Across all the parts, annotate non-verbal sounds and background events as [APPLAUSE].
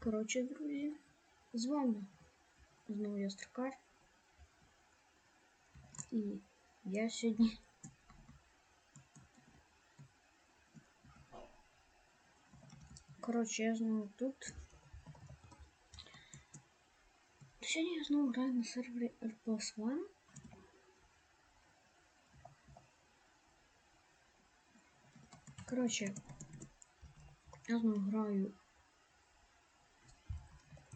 коротше, друзі, з вами знову я Строкар. І я сьогодні. Коротше, я знову тут. Сьогодні я знову граю на сервері R Plus One. Коротше, я знову граю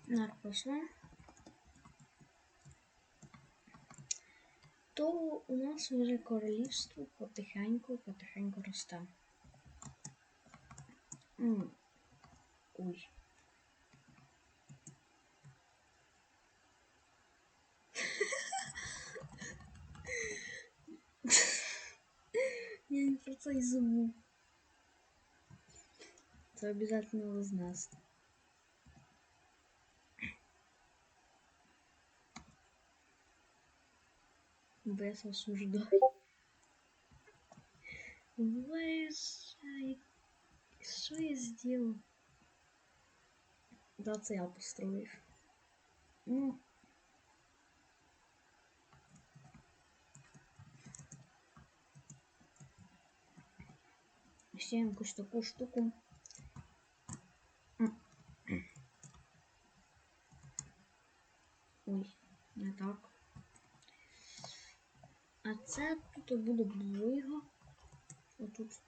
На R То у нас вже королівство потихеньку, потихеньку росте. Ой. Я не про це й забув. Це обязательно знести. Без осуждаю. Виїжджай. Що я сделал? Да, це я построїв. Ну. Ще якусь таку штуку. Ой, не так. А це тут буде двига. Отут.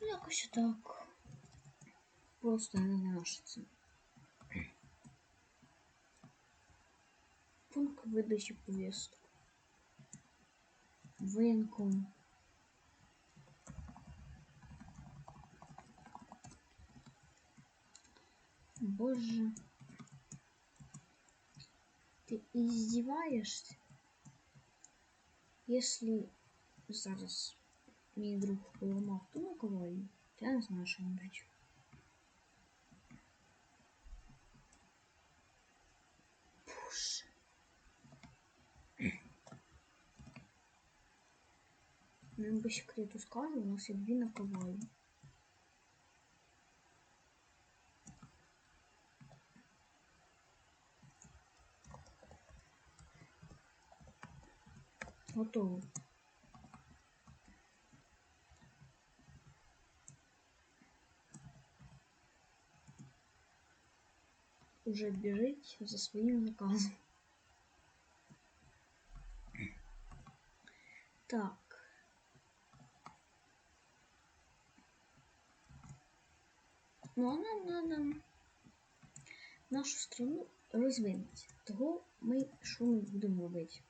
Ну, якось так. Просто не це. Пункт видачі повісток. Воєнком. Боже. Ты издеваешься? Если зараз мій друг поламав ту наковальню, то я не знаю, що робити. Боже. Ну, по секрету скажу, у нас є дві наковальні. Готово. Уже біжить за своїм наказом. Так. Ну, нам надо нашу страну розвинути. Того ми що ми будемо робити?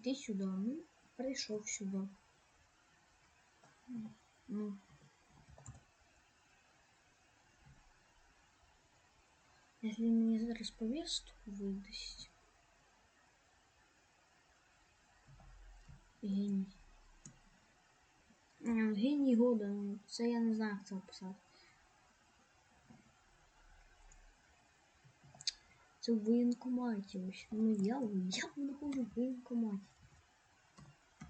Іди сюди, ну, прийшов сюди. Ну. Если мені зараз повістку видасть. Геній. Геній года, це я не знаю, як це описати. Це в воєнкоматі ось. Ну я, я знаходжу в воєнкоматі.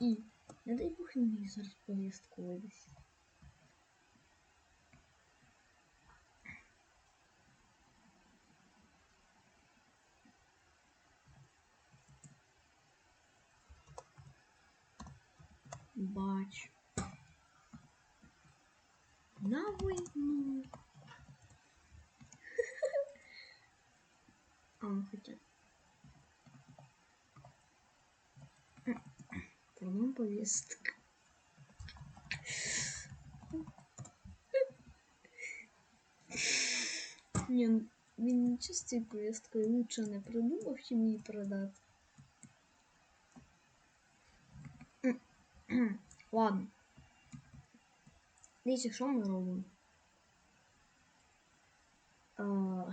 І не дай Бог мені зараз повістку видасть. Бач. На війну. А, хотя. Пардон, повестка. Ні, ну, він нічого з цією повісткою лучше не придумав, чим її продати. Ладно. Дивіться, що ми робимо?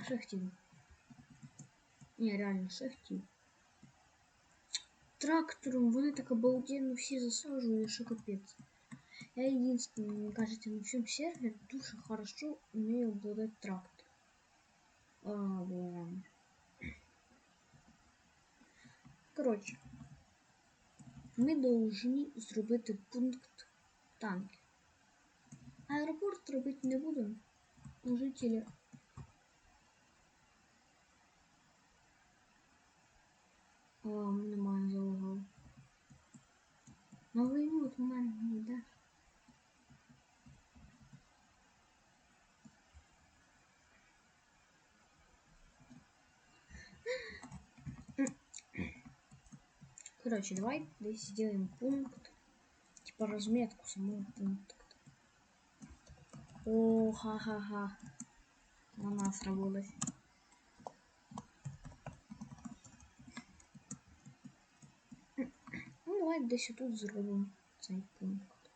Що я хотів? Ні, реально, що я хотів? Трактором вони так обалденно всі засаджують, що капець. Я единственный, мне кажется, на всем сервере дуже хорошо умею обладать трактор. А, боже. Коротше, ми повинні зробити пункт танків. Аеропорт робити не будемо. Жителі. О, немає залагав. На війну от мене не. Короче, давай здесь сделаем пункт. Типа разметку самого пункта. О, ха-ха-ха. На нас работать. Давай десь тут зробимо цей пункт.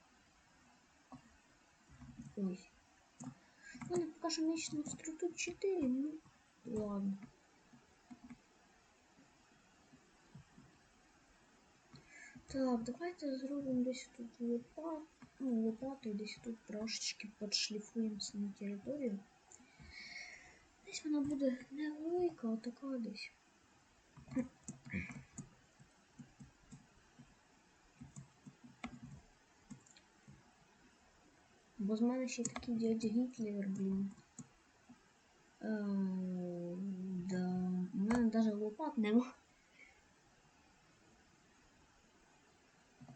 Ой. У мене поки що місячна 4, ну ладно. Так, давайте зробимо десь тут лопату, ну, лопату і десь тут трошечки підшліфуємо саму територію. Десь вона буде невелика, а така десь. Бо з мене ще такий дядя Гітлер, блін. Е, да. У мене лопат нема.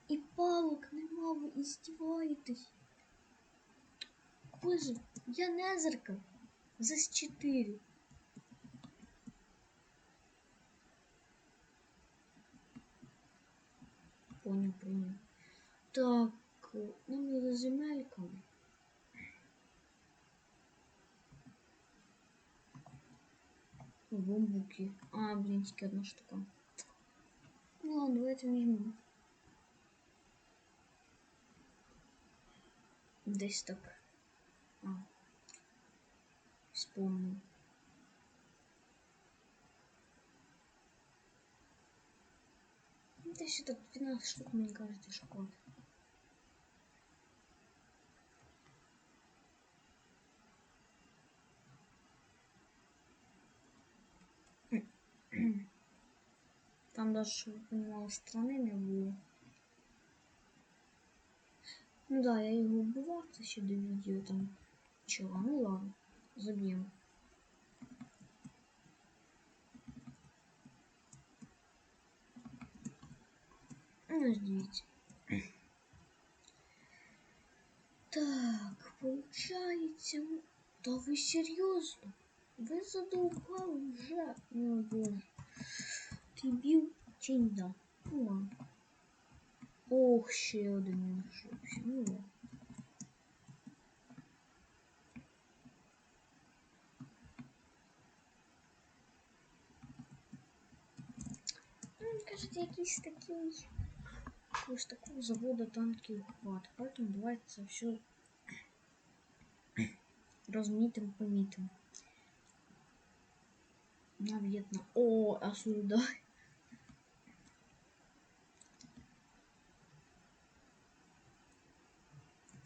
І палок нема, ви іздіваєтесь. Боже, я незерка. За 4. Понял, понял. Так, нам надо земелька. Бамбуки. А, блин, тільки одна штука. Ну ладно, давайте візьмемо. Десь так. А. Вспомнил. Десь так 12 штук, мені кажется, шоколад. Там даже, чтобы вы понимали, страны не было. Ну да, я його вбивав, це ще до відео там чого. Ну ладно, заб'ємо. Ну, ось дивіться. Так, получається. Та ви серйозно? Ви задовбали вже. О боже. Ти бів чи не да? Ну ладно. Ох, ще один я нашовся. Ну ладно. Ну, Він кажуть, якийсь такий. Ось такого завода танків хват. Поэтому давайте це все розмітим, помітим. На В'єтнам. О, осуждай.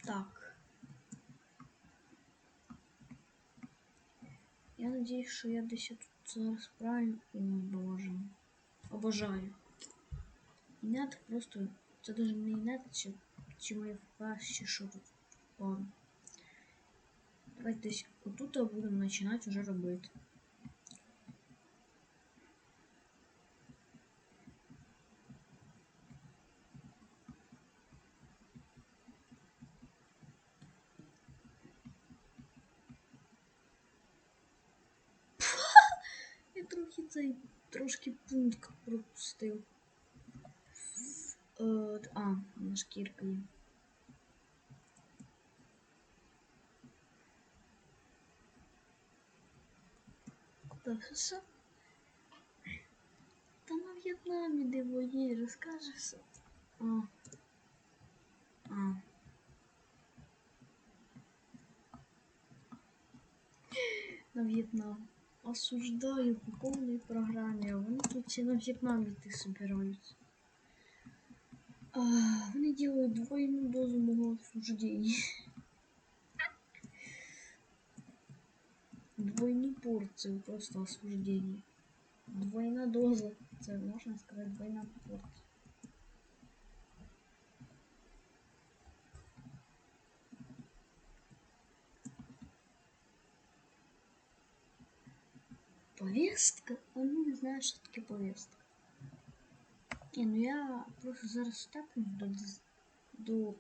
Так. Я надеюсь, что я десь тут зараз правильно. О, боже. Обожаю. Інет просто. Це даже не інет, чи, чи моє FPS, чи тут. Ладно. Давайте десь отут будемо починати вже робити. Я трохи цей трошки пункт пропустив. Е, а, на шкірка є. Так, що? Та на В'єтнамі де вої, розкажеш все. А. А. На В'єтнам. Осуждаю по повній програмі, а вони тут ще на В'єтнам йти собираються. А, вони делают двойну дозу мого осуждения. Двойную порцию просто осуждения. Двойная доза. Це можна сказати двойна порція. Повістка? А ну не знаю, що таке повістка. Ні, ну я просто зараз так до, до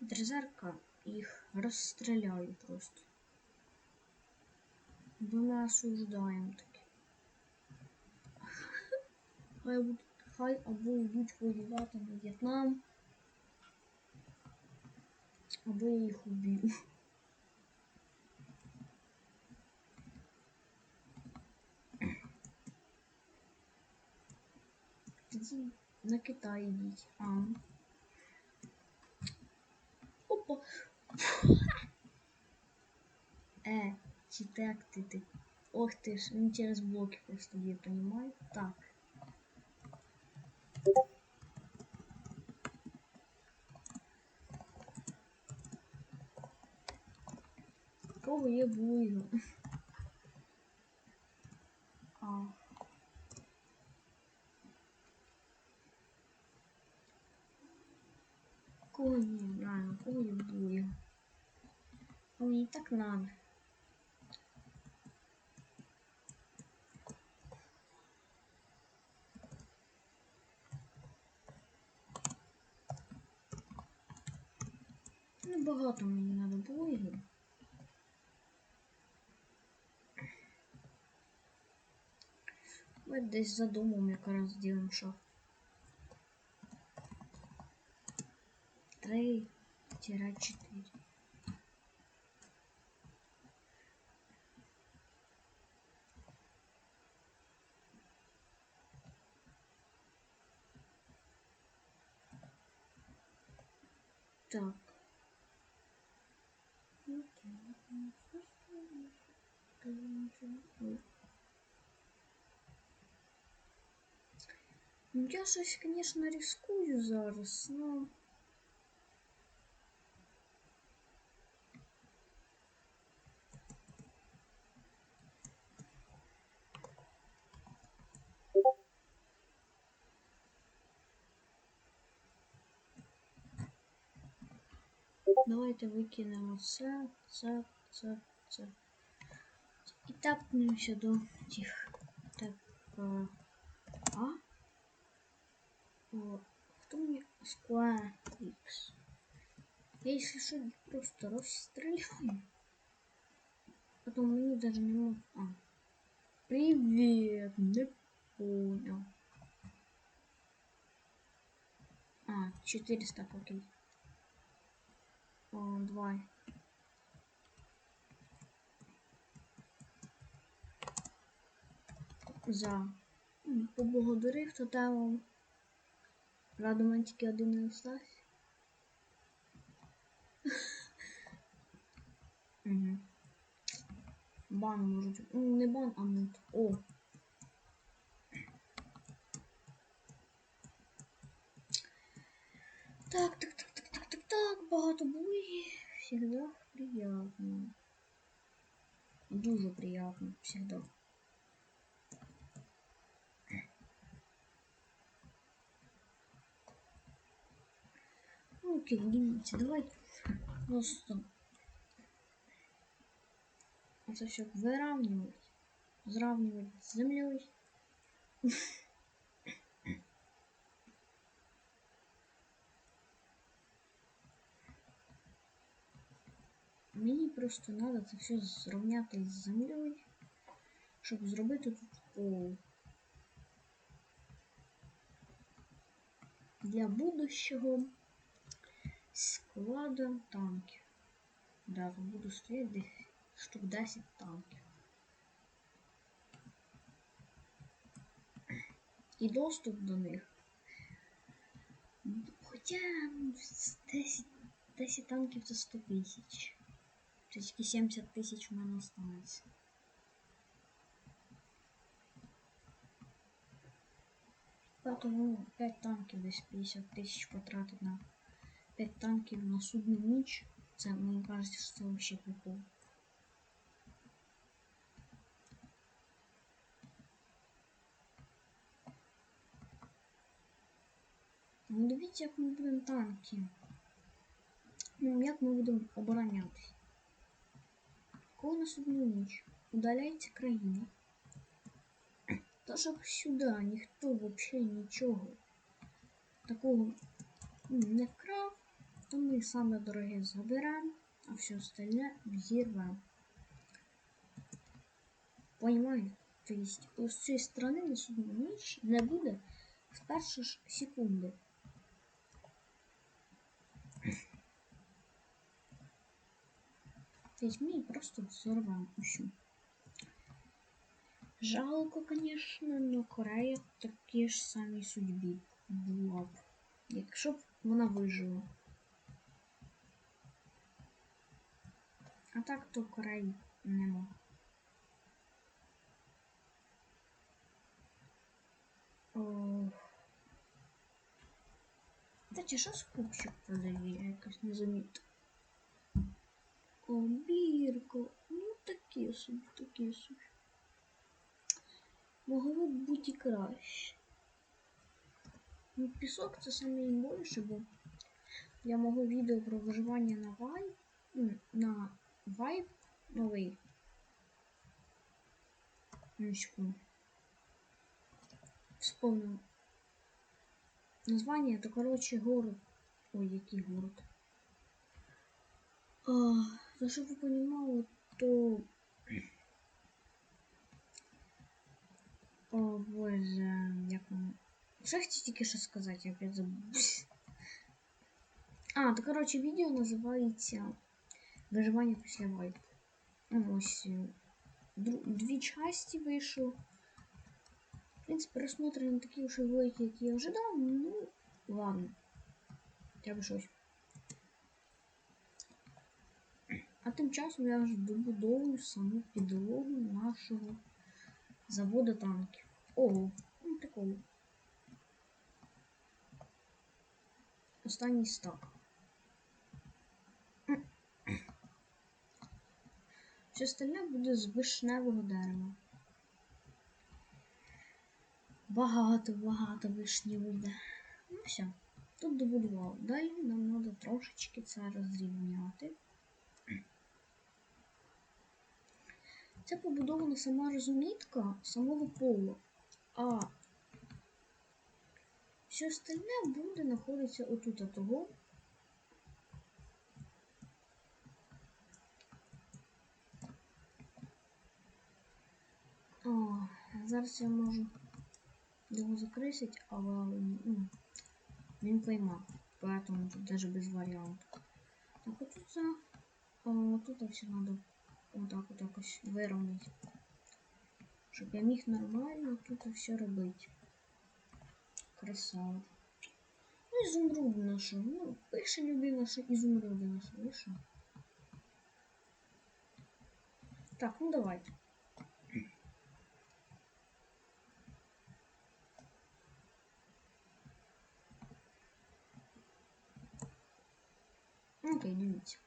дрезерка їх розстріляю просто. Бо ми осуждаємо таки. Хай, [LAUGHS] хай або йдуть воювати на В'єтнам, або я їх уб'ю. Тоді на Китай йдіть. А. Опа. Е, чи так ти ти? Ох ти ж, він через блоки просто б'є, понімаю? Так. Кого є буйго? А. Куни, блин, куни були. А ну, мені так надо. Ну, багато мені надо було його. Ось десь за домом якраз зробимо шахту. 6-4. Так. Ну, я сейчас конечно, рискую зараз, но... Давайте викинемо це, це, це, це. І тапнемося до тих. Так. е, А? О, хто мені Square X? Я, если что, їх просто розстріляю. Потом мені даже не можу. А. Привет, не понял. А, 400 окей. О, давай. За. Поблагодарив тотемом. Радо, мене тільки один не остався. Угу. [LAUGHS] Бан можуть. Ну, не бан, а мут. О. Так, так, так, багато буї. Всегда приятно. Дуже приятно, всегда. Ну, окей, дивіться, давайте просто это все выравнивать, сравнивать с землей. Мені просто треба це все зрівняти з землею, щоб зробити тут пол. Для будущого склада танків. Да, тут буду стояти штук 10 танків. І доступ до них. Хоча ну, 10, 10 танків це 100 тисяч. Тільки 70 тысяч у меня залишиться. Поэтому 5 танків десь 50 тысяч потратить на 5 танків на судный ніч. Це мені кажеться, що це вообще прикол. Ну давайте як ми будемо танки. Ну як ми будемо оборонятися. На судну ніч удаляється країна. Та щоб сюди ніхто взагалі нічого такого не вкрав, то ми саме дороге заберемо, а все остальне взірвемо. Понимаете? То есть ось цієї сторони на судну ніч не буде в перші ж секунди. То есть ми її просто взорвемо усю. Жалко, конечно, но Корея в такій ж самій судьбі була якщо б вона вижила. А так то Кореї нема. Ох. Та чи що скупчик продає, я якось не замітив. О, бірко, ну такі собі, такі собі. Могло б бути краще. Ну, пісок це найбільше, бо для мого відео про виживання на вайп, ну, на вайп новий. Ну, секунду. Вспомнил. Название это, короче, город. Ой, який город. А, за щоб ви понимали, то... О, боже, як вам... Що я хотів тільки що сказати, я опять забув. [LAUGHS] А, то, короче, відео називається Виживання після вайпу. Ну, ось е, дру- дві часті вийшло. В принципе, просмотры не такі уж і великі, як я ожидав, ну, ладно. Треба щось. А тим часом я вже добудовую саму підлогу нашого заводу танків. Ого, ну такого. Останній стак. Все остальне буде з вишневого дерева. Багато, багато вишні вийде. Ну все, тут добудував. Далі нам треба трошечки це розрівняти. Це побудована сама розумітка самого полу. А все остальне буде знаходитися отут от того. О, зараз я можу его закрысить, а ну, він поймав. Поэтому тут даже без вариантов. Так, вот тут, за- а, вот тут все надо вот так вот якось вировнять. Щоб я міг нормально тут все робити. Красава. Ну, ізумруд наша. Ну, пише людина, що ізумруди наша. Ви що? Так, ну давайте. Окей, дивіться.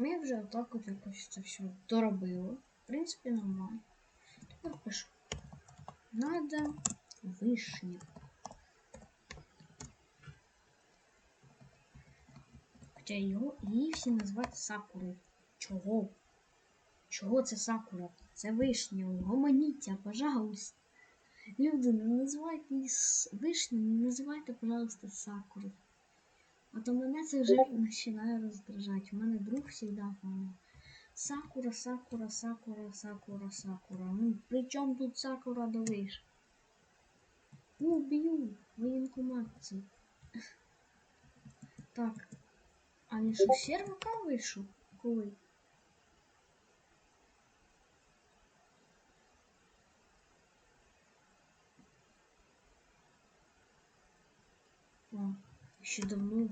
Ми вже отак от якось це все доробили. В принципі, нормально. Тепер пишу. Надо вишня. Хоча його її всі називають сакурою. Чого? Чого це сакура? Це вишня. Гомоніться, пожалуйста. Люди, не називайте її вишню, не називайте, пожалуйста, сакуру. А то мене це вже починає роздражати. У мене друг завжди говорив. Сакура, сакура, сакура, сакура, сакура. Ну, при чому тут сакура до виш? Ну, б'ю, воєнкомат це. Так. А не що, сервака вийшов? Коли? Ще давно.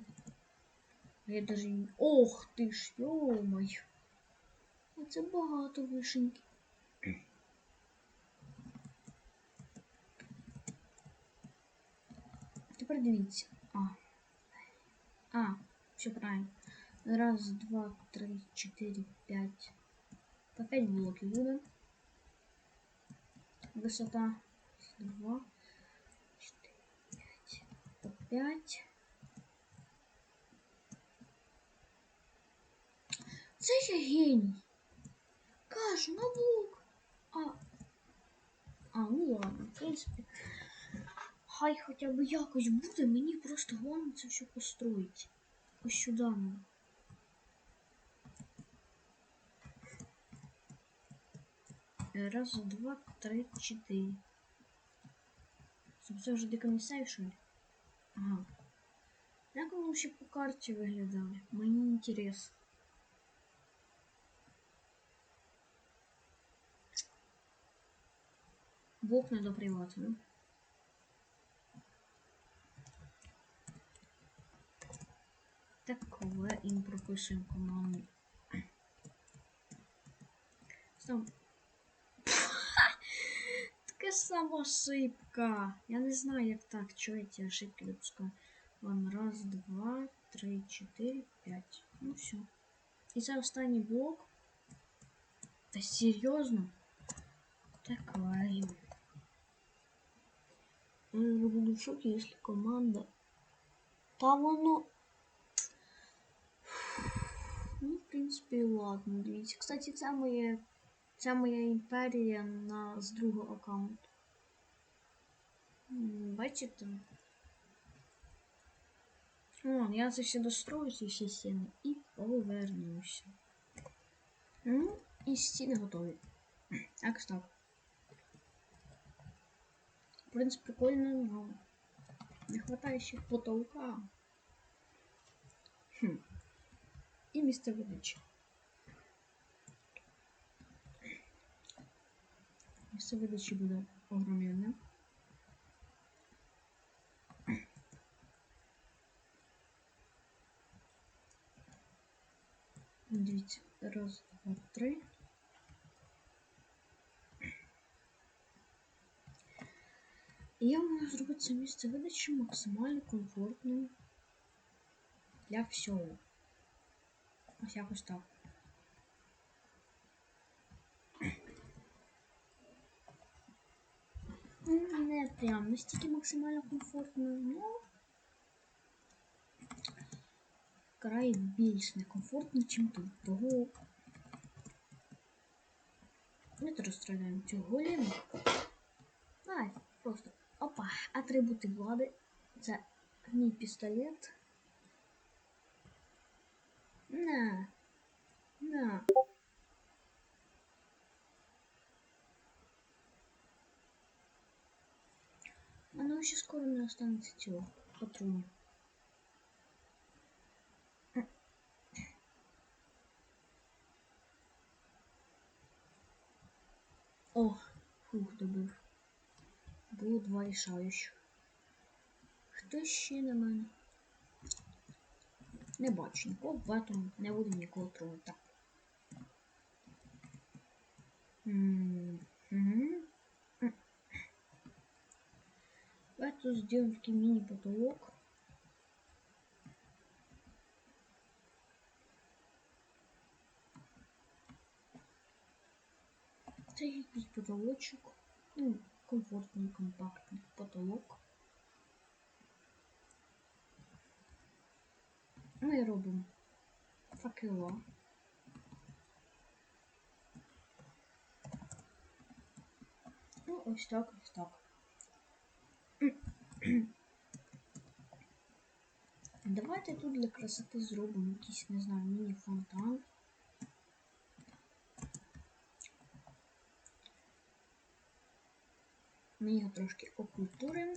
Я даже. Ох ти ж, йомай. Оце багато вишеньки. Тепер дивіться. А. А, все правильно. Раз, два, три, чотири, п'ять. По п'ять блоків буде. Висота. два, чотири, п'ять. По п'ять. Це я геній. Кажу, на блок. А. А, ну ладно, в принципі. Хай хоча б якось буде, мені просто головне це все построїть. Ось сюди надо. Раз, два, три. Стоп, Це вже декомісарі, що ли? Ага. Як воно ще по карті виглядає? Мені інтересно. Бог надо приватно. Такове їм прописуємо команду. Сам. [LAUGHS] Така сама ошибка. Я не знаю, як так. Чого я ті ошибки допускаю. Ладно, раз, два, три, чотири, п'ять. Ну все. І це останній блок. Та серйозно? Такое. Я буду в шоке, если команда. Та воно. Ну, в принципі, ладно, дивіться. Кстати, це моє. Це моя імперія на з другого аккаунту. Бачите? О, я це все дострою, ці всі стіни, і повернуся. Ну, і стіни готові. Так, так. Принципе, прикольно, но не хватает ще потолка. Хм. І місце видачі. Місце видачі буде огромне. Дивіться, раз, два, три. І я можу зробити це місце видачі максимально комфортним для всього. Ось якось так. Ну, Не прям настільки максимально комфортно, но край більш некомфортно, ніж тут. Того ми розстріляємо цього голема. Ай, просто. Опа, атрибути влади. Це мій пістолет. На. На. Оно ще скоро не останеться цього патрону. О, фух, добив. Було два рішаючих. Хто ще на мене? Не бачу нікого, поэтому не буду нікого трогати. Давайте сделаем такой мини-потолок. Це якийсь потолочок. Комфортний, компактний потолок. Ми робимо факела. Ну, ось так, ось так. Давайте тут для красоти зробимо якийсь, не знаю, міні-фонтан. Ми його трошки окультуримо.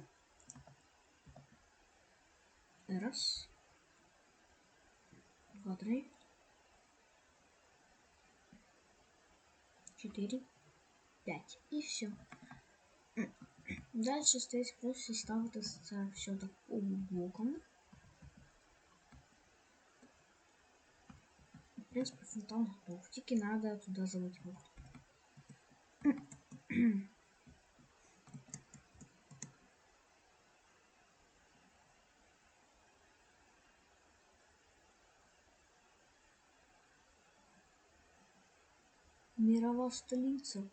Раз. Два, три. Четыре. Пять. И все. Дальше стоїть просто ставити це все так боком. В принципі, фонтан готов. Тільки надо туди залити воду. Мирова столица.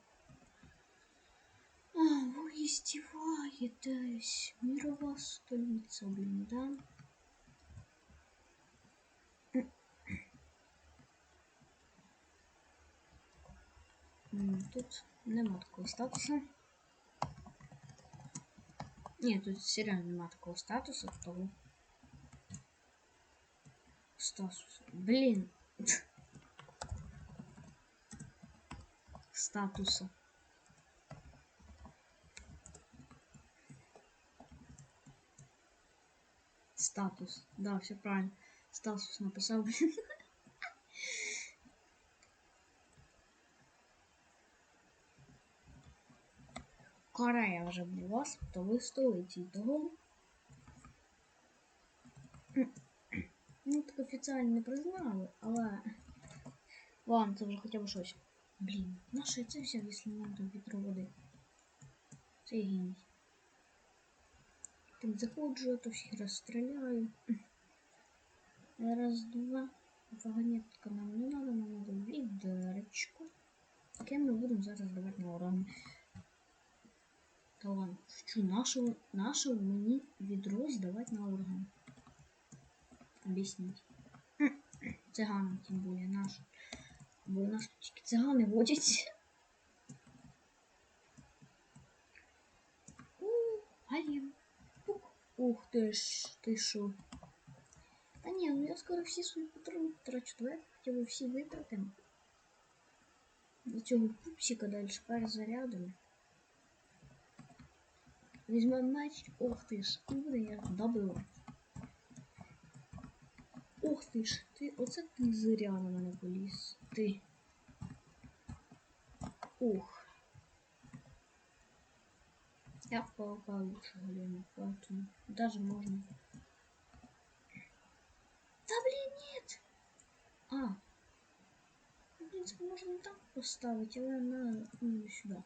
А, вы издеваетесь. якась мірова столиця, блін, да? М, Тут нема такого статусу. Ні, тут серіально нема такого статусу, того. Статус. Блін. [LAUGHS] Статуса. Статус. Да, все правильно. Статус написал, блин. Корея вже була світовою столицею того. Ну, так офіційно не признали, але. Ладно, це вже хоча б щось. Блін, наше це все, якщо нам там вітру води. Це гінь. Так заходжу, то всіх розстріляю. Раз, два. Вагонетка нам не надо, нам надо відеречку. Таке ми будемо зараз давати на урон. Та ладно, що нашого, нашого мені відро здавати на орган. Об'ясніть. Циганам тим більше наш. Бо у нас тут цигани водяться. У, Алін. Ух ти ж, ти шо. Та ні, ну я скоро всі свої патрони потрачу. Давай б всі витратимо. До цього пупсика далі перезарядимо. Візьмемо меч. Ох ти ж, і буде я добивати. Ох ти ж, ти, оце ти зря на мене поліз. Ти. Ух. Я в паука лучше гляну, поэтому даже можно. Да блин, нет! А. В принципе, можно и так поставить, але на ну, сюда.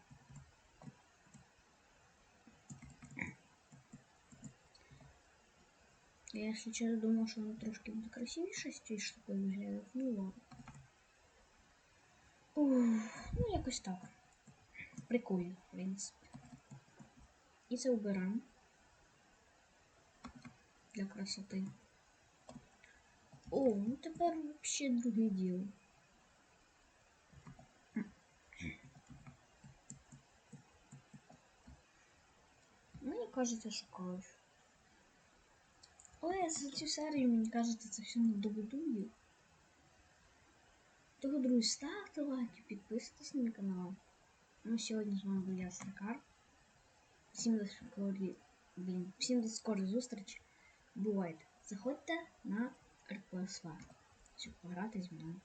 Я, если честно, думал, что оно трошки буде красивіше з цією штукою виглядає. Ну ладно. Ну якось так. Прикольно, в принципі. І це убираємо. Для красоти. О, ну тепер вообще друге діло. Мені кажеться, що кайф. Але за цю серію, мені кажеться, це все не добудую. Того, друзі, ставте лайки, підписуйтесь на мій канал. Ну, сьогодні з вами був я Стрикар. Всім до скорої, блін, всім до скорої зустрічі. Бувайте. Заходьте на РПСВ, щоб пограти зі мною.